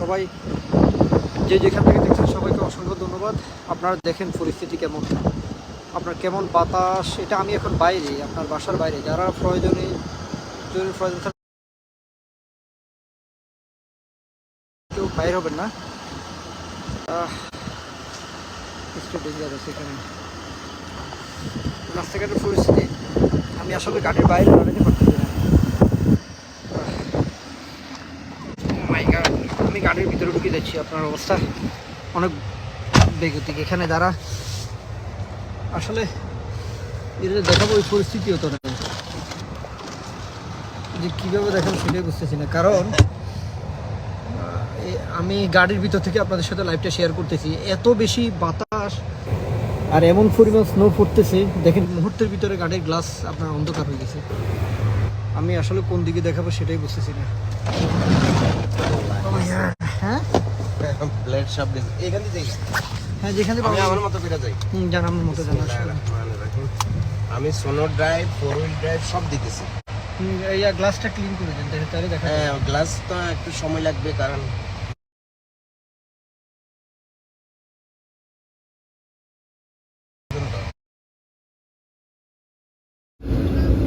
সবাই যে যেখান থেকে দেখছেন সবাইকে অসংখ্য ধন্যবাদ। আপনারা দেখেন পরিস্থিতি কেমন। আপনার কেমন বাতাস, এটা আমি এখন বাইরে, আপনার বাসার বাইরে। যারা প্রয়োজনে কেউ বাইর হবেন না। একটু এখানে। রাস্তাঘাটের পরিস্থিতি, আমি আসলে গাড়ির বাইরে আমি গাড়ির ভিতরে ঢুকে যাচ্ছি আপনার অবস্থা অনেক বেগতিক। এখানে যারা আসলে এটা দেখাবো ওই পরিস্থিতি হতো না। যে কীভাবে দেখাবো সেটাই বুঝতেছি না। কারণ আমি গাড়ির ভিতর থেকে আপনাদের সাথে লাইভটা শেয়ার করতেছি। এত বেশি বাতাস আর এমন পরিমাণ স্নো পড়তেছে। দেখেন, মুহূর্তের ভিতরে গাড়ির গ্লাস আপনার অন্ধকার হয়ে গেছে। আমি আসলে কোন দিকে দেখাবো সেটাই বুঝতেছি না। হ্যাঁ? ব্লেড সব দিছে এখান যাই। হ্যাঁ যেখানে আমি আমার মতো করে যাই। হুম, মতো জানা আমি সোনো ড্রাইভ ফোর হুইল ড্রাইভ সব দিতেছি। এই গ্লাসটা ক্লিন করে দেন দেখে তাহলে দেখা হ্যাঁ গ্লাস তো একটু সময় লাগবে কারণ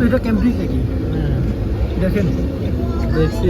এটা ক্যাম্পিং নাকি দেখেন। দেখছি।